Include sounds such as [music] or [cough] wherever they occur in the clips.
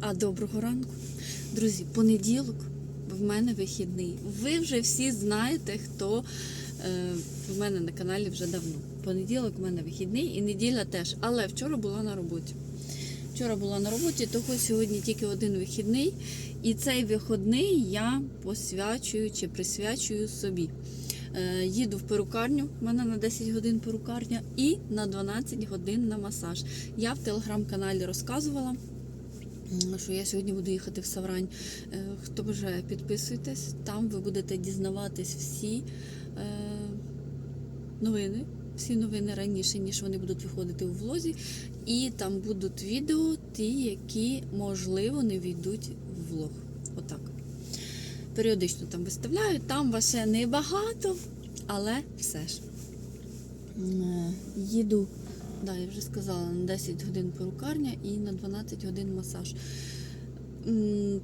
А доброго ранку. Друзі, понеділок в мене вихідний. Ви вже всі знаєте, хто е, в мене на каналі вже давно. Понеділок в мене вихідний і неділя теж. Але вчора була на роботі. Вчора була на роботі, того сьогодні тільки один вихідний. І цей вихідний я посвячую чи присвячую собі. Е, їду в перукарню, в мене на 10 годин перукарня і на 12 годин на масаж. Я в телеграм-каналі розказувала. Що я сьогодні буду їхати в Саврань. Е, Хто бажає, підписуйтесь, там ви будете дізнаватись всі е, новини, всі новини раніше, ніж вони будуть виходити у влозі. І там будуть відео, ті, які, можливо, не війдуть в влог. Отак. Періодично там виставляю, там вас ще небагато, але все ж. Е, Їду Да, я вже сказала, на 10 годин перукарня і на 12 годин масаж.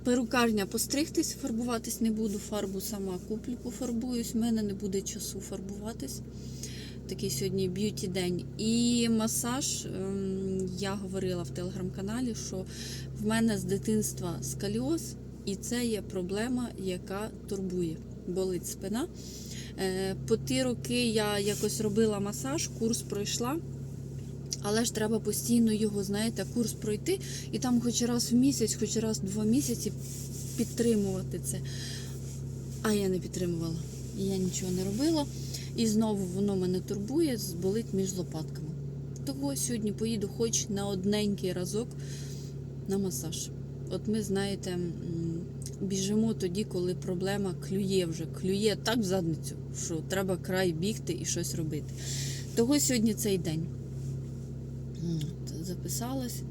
Перукарня постригтись, фарбуватись не буду, фарбу сама куплю, пофарбуюсь, в мене не буде часу фарбуватись. Такий сьогодні б'юті день. І масаж, ем, я говорила в телеграм-каналі, що в мене з дитинства скаліоз, і це є проблема, яка турбує. Болить спина. Е, По ті роки я якось робила масаж, курс пройшла. Але ж треба постійно його, знаєте, курс пройти і там хоч раз в місяць, хоч раз в два місяці підтримувати це. А я не підтримувала. Я нічого не робила. І знову воно мене турбує, болить між лопатками. Того сьогодні поїду хоч на одненький разок на масаж. От ми, знаєте, біжимо тоді, коли проблема клює вже. Клює так в задницю, що треба край бігти і щось робити. Того сьогодні цей день. Записалась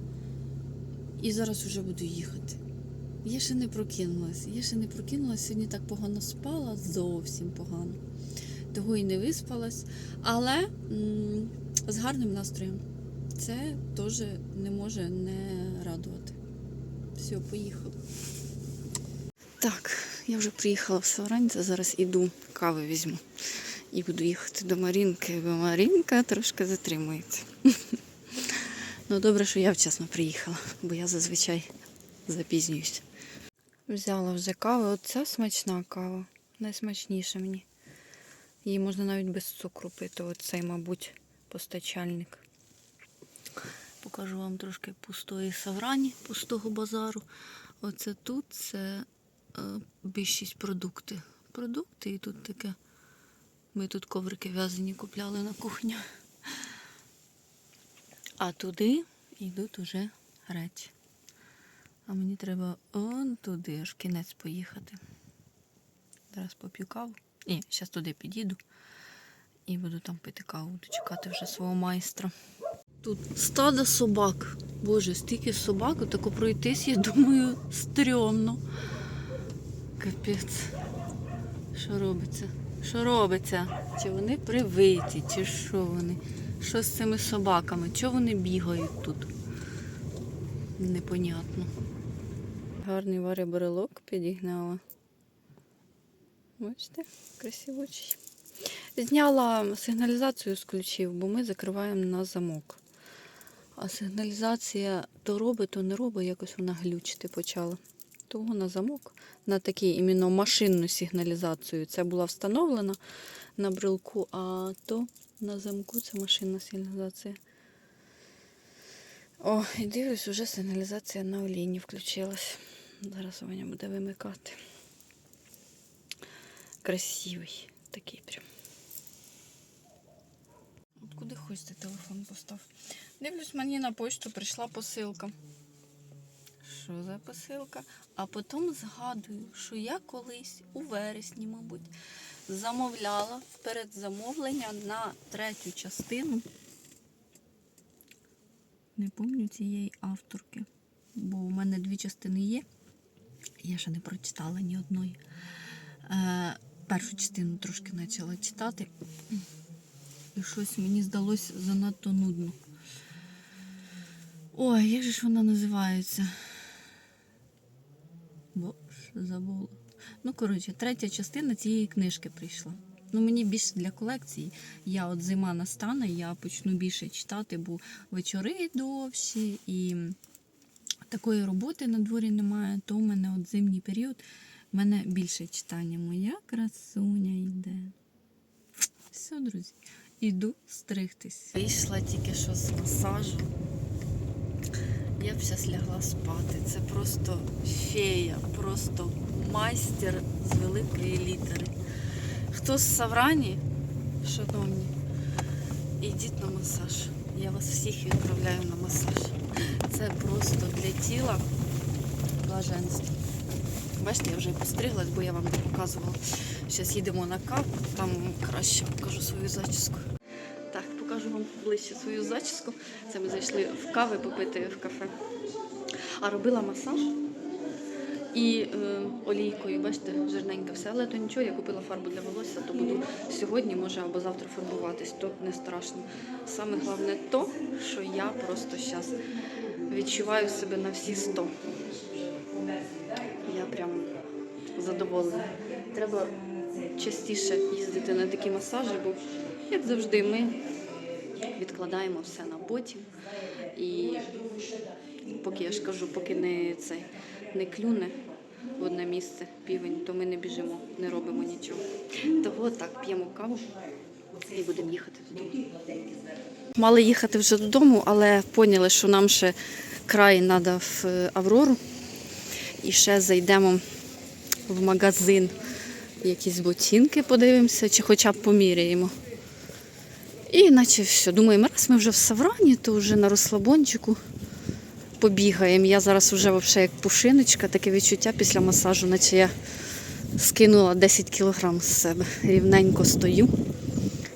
і зараз вже буду їхати. Я ще не прокинулась. Я ще не прокинулась, сьогодні так погано спала, зовсім погано. Того і не виспалась. Але м, з гарним настроєм. Це теж не може не радувати. Все, поїхала. Так, я вже приїхала в Савранця, зараз іду, кави візьму. І буду їхати до Марінки, бо Марінка трошки затримується. [laughs] Ну, добре, що я вчасно приїхала, бо я зазвичай запізнююся. Взяла вже каву. Оце смачна кава. Найсмачніша мені. Її можна навіть без цукру пити. Оцей, мабуть, постачальник. Покажу вам трошки пустої саврані, пустого базару. Оце тут це е, більшість продукти. Продукти і тут таке. Ми тут коврики в'язані купляли на кухню. А туди йдуть уже речі. А мені треба он туди, аж кінець поїхати. Зараз поп'ю каву. Ні, зараз туди підійду і буду там пити каву, буду чекати вже свого майстра. Тут стадо собак. Боже, стільки собак, тако пройтись, я думаю, стрьомно. Капець. Що робиться? Що робиться? Чи вони привиті, чи що вони? Що з цими собаками? Чого вони бігають тут? Непонятно. Гарний варя барелок підігнала. Бачите, красивочий. Зняла сигналізацію з ключів, бо ми закриваємо на замок. А сигналізація то робить, то не робить, якось вона глючити почала. Того на замок, на таку іменно машинну сигналізацію. Це була встановлена на брелку, а то на замку це машинна сигналізація. О, і дивлюсь, вже сигналізація на олійні включилась. Зараз Ваня буде вимикати. Красивий такий прям. От куди хочете телефон постав. Дивлюсь, мені на почту прийшла посилка. За посилка? А потім згадую, що я колись у вересні, мабуть, замовляла в передзамовлення на третю частину. Не пам'ятаю цієї авторки, бо у мене дві частини є. Я ще не прочитала ні одної. Е, першу частину трошки почала читати. І щось мені здалося занадто нудно. Ой, як же ж вона називається? Боже, забула. Ну, коротше, третя частина цієї книжки прийшла. Ну, мені більше для колекції. Я от зима настане, я почну більше читати, бо вечори довші і такої роботи на дворі немає, то у мене от зимній період в мене більше читання. Моя красуня йде. Все, друзі, іду стригтись. Вийшла тільки що з масажу. Я б зараз лягла спати. Це просто фея, просто майстер з великої літери. Хто з Саврані, шановні, ідіть на масаж. Я вас всіх відправляю на масаж. Це просто для тіла блаженство. Бачите, я вже постриглась, бо я вам не показувала. Зараз їдемо на каву, там краще покажу свою зачіску. Ближче свою зачіску. Це ми зайшли в кави попити в кафе. А робила масаж і е, олійкою, бачите, жирненьке все, але то нічого, я купила фарбу для волосся, то буду сьогодні, може, або завтра фарбуватись, то не страшно. Саме головне то, що я просто зараз відчуваю себе на всі 100. Я прям задоволена. Треба частіше їздити на такі масажі, бо, як завжди, ми відкладаємо все на потім. І поки я ж кажу, поки не цей не клюне в одне місце півень, то ми не біжимо, не робимо нічого. Того так, п'ємо каву і будемо їхати додому. Мали їхати вже додому, але поняли, що нам ще край треба в е, Аврору. І ще зайдемо в магазин. Якісь ботинки подивимося, чи хоча б поміряємо. І наче все. Думаємо, раз ми вже в Саврані, то вже на розслабончику побігаємо. Я зараз вже вообще як пушиночка, таке відчуття після масажу, наче я скинула 10 кілограм з себе. Рівненько стою.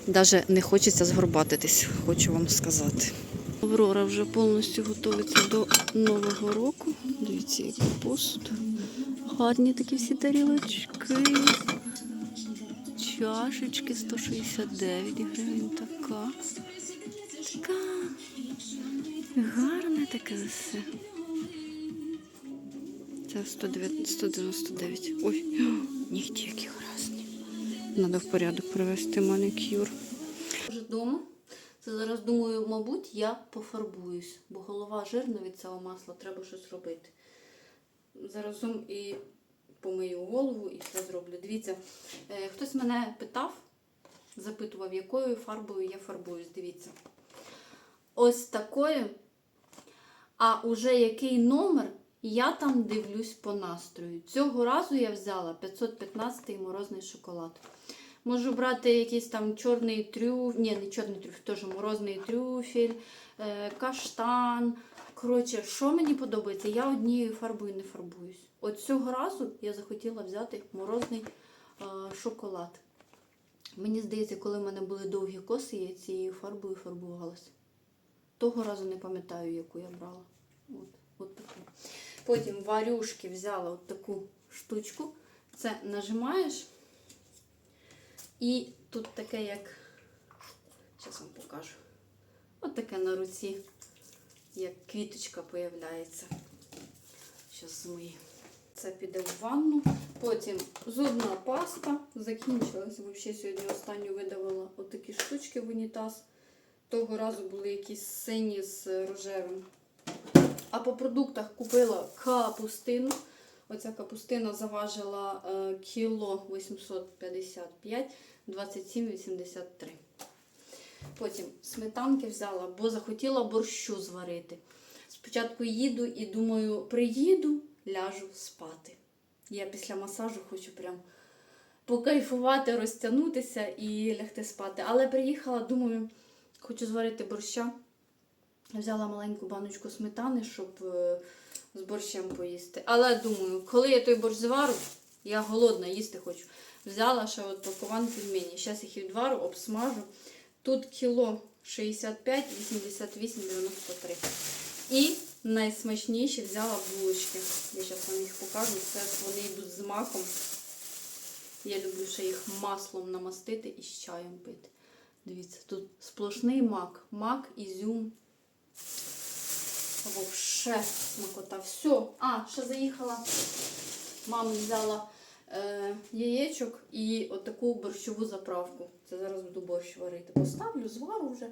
Навіть не хочеться згорбатитись, хочу вам сказати. Аврора вже повністю готується до Нового року. Дивіться, який посуд. Гарні такі всі тарілочки. Чашечки 169 гривень. Така. Така. Гарне таке все. Це 109 199. Ой, [gasps] нігті які гаразні. Треба в порядок привести манікюр. Вже вдома. Це зараз думаю, мабуть, я пофарбуюсь, бо голова жирна від цього масла, треба щось робити. Заразом і помию голову і все зроблю. Дивіться, е, хтось мене питав, запитував, якою фарбою я фарбуюсь. Дивіться. Ось такою. А уже який номер, я там дивлюсь по настрою. Цього разу я взяла 515 морозний шоколад. Можу брати якийсь там чорний трюф, ні, не чорний трюф, теж морозний трюфель, е, каштан. Коротше, що мені подобається, я однією фарбою не фарбуюсь. От цього разу я захотіла взяти морозний е, шоколад. Мені здається, коли в мене були довгі коси, я цією фарбою фарбувалася. Того разу не пам'ятаю, яку я брала. От, от таку. Потім варюшки взяла от таку штучку. Це нажимаєш. І тут таке, як. Зараз вам покажу. От таке на руці, як квіточка появляється. Зараз змию. Це піде в ванну. Потім зубна паста. Закінчилась. Взагалі сьогодні останню видавала отакі штучки в унітаз. Того разу були якісь сині з рожевим. А по продуктах купила капустину. Оця капустина заважила е, кіло 855, 27,83. Потім сметанки взяла, бо захотіла борщу зварити. Спочатку їду і думаю, приїду, ляжу спати. Я після масажу хочу прям покайфувати, розтягнутися і лягти спати. Але приїхала, думаю, хочу зварити борща. Взяла маленьку баночку сметани, щоб е, з борщем поїсти. Але думаю, коли я той борщ звару, я голодна, їсти хочу. Взяла ще от пакован пельмені. Зараз їх відвару, обсмажу. Тут кіло 65, 88, 93. І найсмачніші взяла булочки. Я зараз вам їх покажу. Це вони йдуть з маком. Я люблю ще їх маслом намастити і з чаєм пити. Дивіться, тут сплошний мак. Мак, ізюм. Вовше смакота. Все. А, ще заїхала. Мама взяла яєчок і отаку борщову заправку. Це зараз буду борщ варити. Поставлю, звару вже.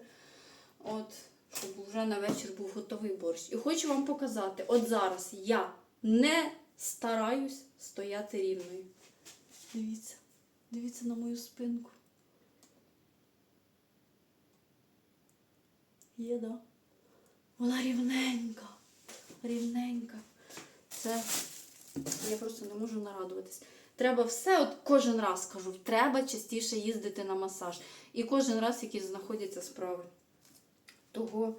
От, щоб вже на вечір був готовий борщ. І хочу вам показати, от зараз я не стараюсь стояти рівною. Дивіться, дивіться на мою спинку. Є, да? Вона рівненька, рівненька. Це я просто не можу нарадуватись. Треба все, от кожен раз кажу, треба частіше їздити на масаж. І кожен раз якісь знаходяться справи. Того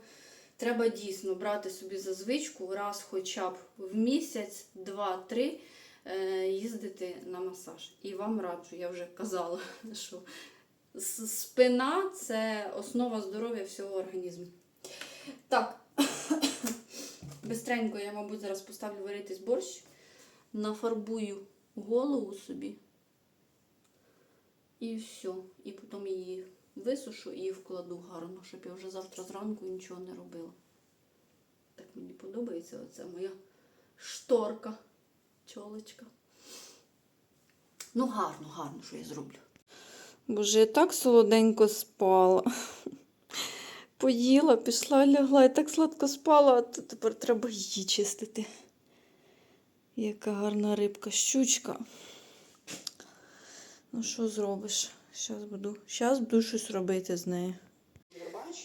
треба дійсно брати собі за звичку раз хоча б в місяць, два-три е, їздити на масаж. І вам раджу, я вже казала, [laughs] що спина це основа здоров'я всього організму. Так, [coughs] бистренько я, мабуть, зараз поставлю варитись борщ, нафарбую голову собі. І все. І потім її висушу і вкладу гарно, щоб я вже завтра зранку нічого не робила. Так мені подобається оця моя шторка, чолочка. Ну, гарно, гарно, що я зроблю. Боже, я так солоденько спала. Поїла, пішла, лягла і так сладко спала, а то тепер треба її чистити. Яка гарна рибка, щучка. Ну, що зробиш? Щас буду, щас буду щось робити з нею.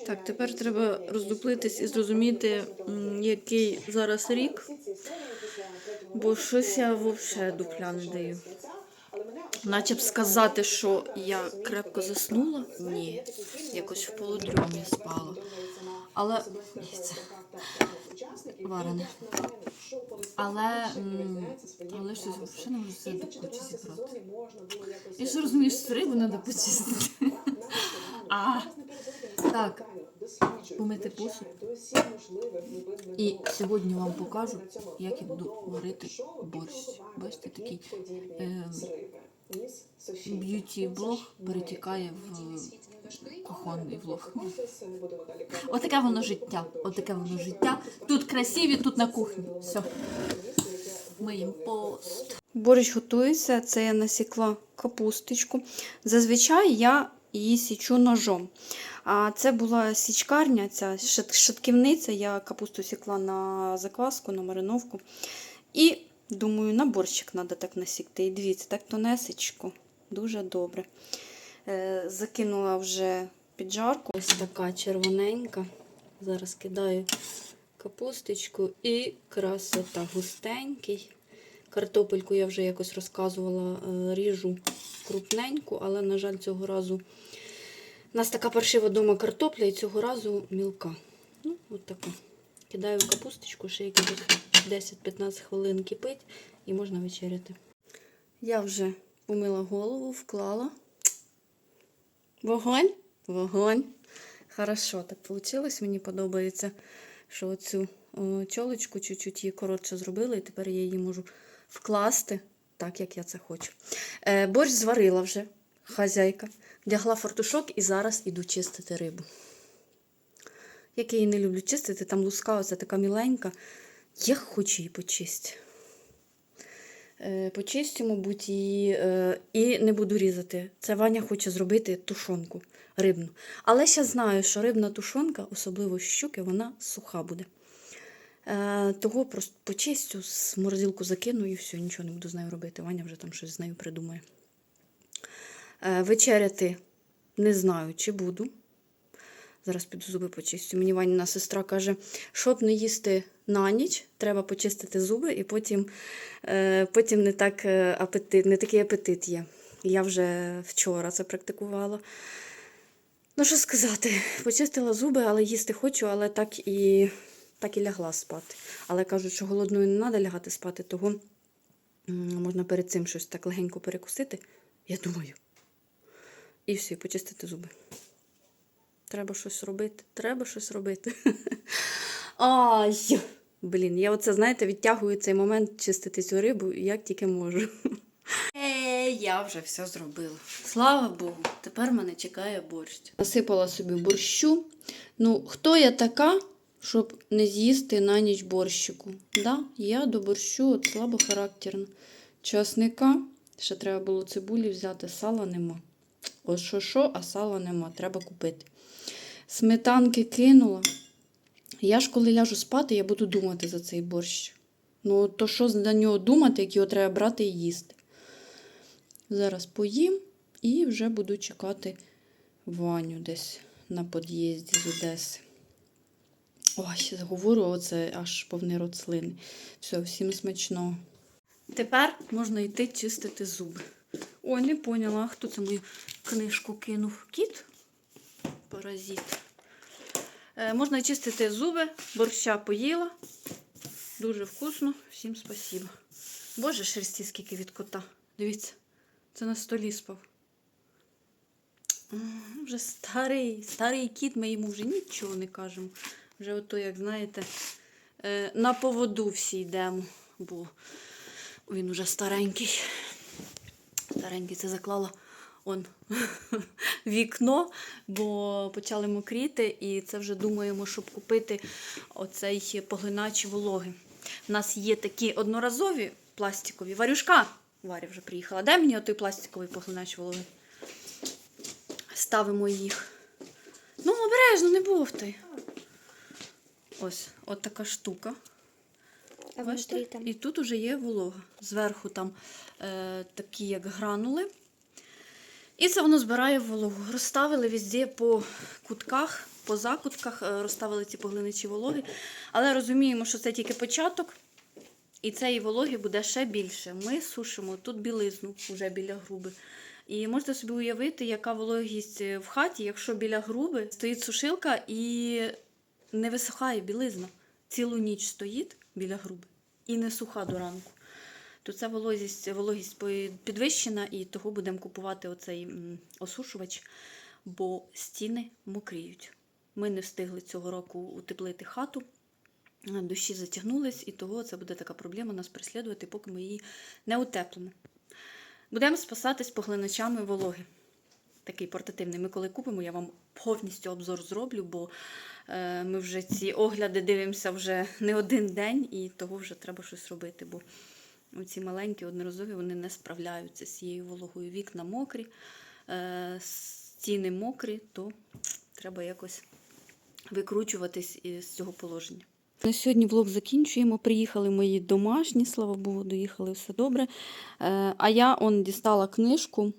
Так, тепер треба роздуплитись і зрозуміти, який зараз рік, бо щось я взагалі дупля не даю. Наче б сказати, що я крепко заснула. Ні, якось в полудрьомі спала. Але це [laughs] варене. Але, але щось взагалі не можу кучі зібрати. Я ж розумієш, рибу треба почистити. [laughs] А, так, помити посуд. І сьогодні вам покажу, як я буду варити борщ. Бачите, такий е, б'юті-блог перетікає в кухонний влог. Отаке воно життя. Отаке воно життя. Тут красиві, тут на кухні. Все. Миємо пост. Борщ готується, це я насікла капусточку. Зазвичай я її січу ножом. А це була січкарня, ця шатківниця. Я капусту сікла на закваску, на мариновку. І думаю, на борщик треба так насікти. І дивіться, так тонесечко, дуже добре. Е, закинула вже піджарку. Ось така червоненька. Зараз кидаю капусточку і красота густенький. Картопельку я вже якось розказувала, е, ріжу крупненьку, але, на жаль, цього разу у нас така паршива дома картопля і цього разу мілка. Ну, от така. Кидаю капусточку, ще якихось 10-15 хвилин кипить і можна вечеряти. Я вже помила голову, вклала. Вогонь? Вогонь. Хорошо, так вийшло. Мені подобається, що оцю чолочку чуть-чуть її коротше зробила, і тепер я її можу вкласти так, як я це хочу. Е, борщ зварила вже хазяйка, вдягла фартушок і зараз іду чистити рибу. Як я її не люблю чистити, там луска оця така міленька. Я хочу її почистити. Е, Почистю, мабуть, її е, і не буду різати. Це Ваня хоче зробити тушонку рибну. Але ще знаю, що рибна тушонка, особливо щуки, вона суха буде. Е, Того просто почистю, з морозилку закину і все, нічого не буду з нею робити. Ваня вже там щось з нею придумає. Вечеряти не знаю, чи буду. Зараз піду зуби почистю. Мені Ваніна сестра каже, щоб не їсти на ніч, треба почистити зуби, і потім, е, потім не, так е, апетит, не такий апетит є. Я вже вчора це практикувала. Ну, що сказати, почистила зуби, але їсти хочу, але так і, так і лягла спати. Але кажуть, що голодною не треба лягати спати, того можна перед цим щось так легенько перекусити. Я думаю. І все, почистити зуби. Треба щось робити. Треба щось робити. [laughs] Ай! Блін, я оце, знаєте, відтягую цей момент чистити цю рибу, як тільки можу. [laughs] Е, я вже все зробила. Слава Богу, тепер мене чекає борщ. Насипала собі борщу. Ну, хто я така, щоб не з'їсти на ніч борщику? Да? Я до борщу от слабохарактерна. Часника, ще треба було цибулі взяти, сала нема. От що що, а сала нема, треба купити. Сметанки кинула, Я ж коли ляжу спати, я буду думати за цей борщ. Ну, то що за нього думати, як його треба брати і їсти. Зараз поїм і вже буду чекати Ваню десь на під'їзді з Одеси. Ой, говорю, оце аж повний рот слини. Все, всім смачного. Тепер можна йти чистити зуби. Ой, не поняла, хто це мою книжку кинув? Кіт? Паразит. Е, можна чистити зуби, борща поїла. Дуже вкусно. Всім спасибо. Боже, шерсті скільки від кота. Дивіться, це на столі спав. Вже старий, старий кіт, ми йому вже нічого не кажемо. Вже ото, як знаєте, е, на поводу всі йдемо, бо він уже старенький. Старенький це заклала он [laughs] вікно, бо почали мокріти, і це вже думаємо, щоб купити оцей поглинач вологи. У нас є такі одноразові пластикові. Варюшка, Варя вже приїхала. Дай мені отой пластиковий поглинач вологи. Ставимо їх. Ну, обережно, не бовтай. Ось, от така штука. А Бачите? там І тут уже є волога. Зверху там е, такі, як гранули. І це воно збирає вологу. Розставили везде по кутках, по закутках, е, розставили ці поглиничі вологи. Але розуміємо, що це тільки початок, і цієї вологи буде ще більше. Ми сушимо тут білизну вже біля груби. І можете собі уявити, яка вологість е, в хаті, якщо біля груби стоїть сушилка і не висихає білизна. Цілу ніч стоїть біля груби і не суха до ранку. То ця вологість, вологість підвищена, і того будемо купувати оцей осушувач, бо стіни мокріють. Ми не встигли цього року утеплити хату, е, дощі затягнулись, і того це буде така проблема нас преслідувати, поки ми її не утеплимо. Будемо спасатись поглиначами вологи. Такий портативний. Ми коли купимо, я вам повністю обзор зроблю, бо е, ми вже ці огляди дивимося вже не один день, і того вже треба щось робити. Бо ці маленькі одноразові вони не справляються з цією вологою. Вікна мокрі, е, стіни мокрі, то треба якось викручуватись із цього положення. На сьогодні влог закінчуємо. Приїхали мої домашні, слава Богу, доїхали все добре. Е, А я он дістала книжку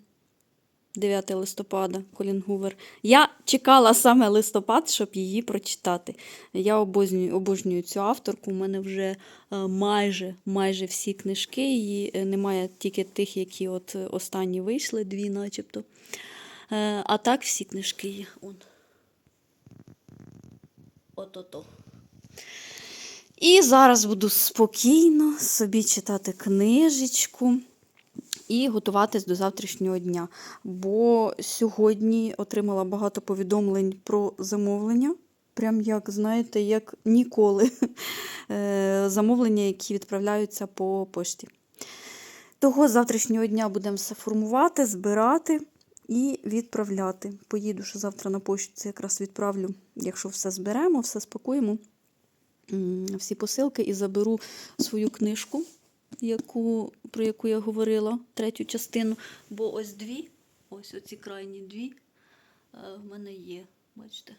9 листопада Колін Гувер. Я чекала саме листопад, щоб її прочитати. Я обожнюю, обожнюю цю авторку. У мене вже е, майже, майже всі книжки. Її е, немає тільки тих, які от е, останні вийшли, дві начебто. А так всі книжки є. От-ото. І зараз буду спокійно собі читати книжечку і готуватись до завтрашнього дня. Бо сьогодні отримала багато повідомлень про замовлення. Прям як, знаєте, як ніколи. [laughs] Е, Замовлення, які відправляються по пошті. Того завтрашнього дня будемо все формувати, збирати і відправляти. Поїду ще завтра на пошту, це якраз відправлю, якщо все зберемо, все спакуємо всі посилки і заберу свою книжку, яку, про яку я говорила, третю частину. Бо ось дві, ось оці крайні дві, е, в мене є. Бачите?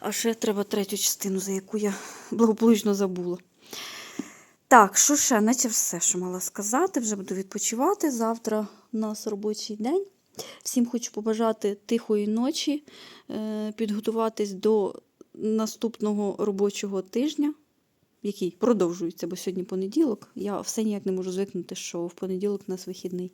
А ще треба третю частину, за яку я благополучно забула. Так, що ще, наче все, що мала сказати. Вже буду відпочивати. Завтра у нас робочий день. Всім хочу побажати тихої ночі, е, підготуватись до наступного робочого тижня, який продовжується, бо сьогодні понеділок. Я все ніяк не можу звикнути, що в понеділок у нас вихідний.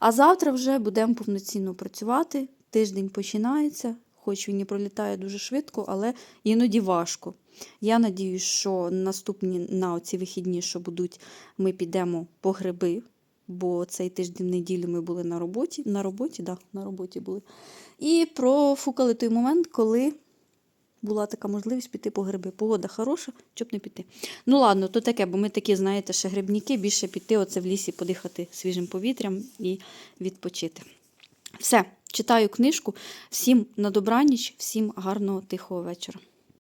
А завтра вже будемо повноцінно працювати. Тиждень починається, хоч він і пролітає дуже швидко, але іноді важко. Я надіюсь, що наступні на ці вихідні, що будуть, ми підемо по гриби, бо цей тиждень неділю ми були на роботі. На роботі, да, на роботі були. І профукали той момент, коли була така можливість піти по гриби. Погода хороша, щоб не піти. Ну ладно, то таке, бо ми такі, знаєте, ще грибніки, більше піти оце в лісі, подихати свіжим повітрям і відпочити. Все, читаю книжку. Всім на добраніч, всім гарного тихого вечора.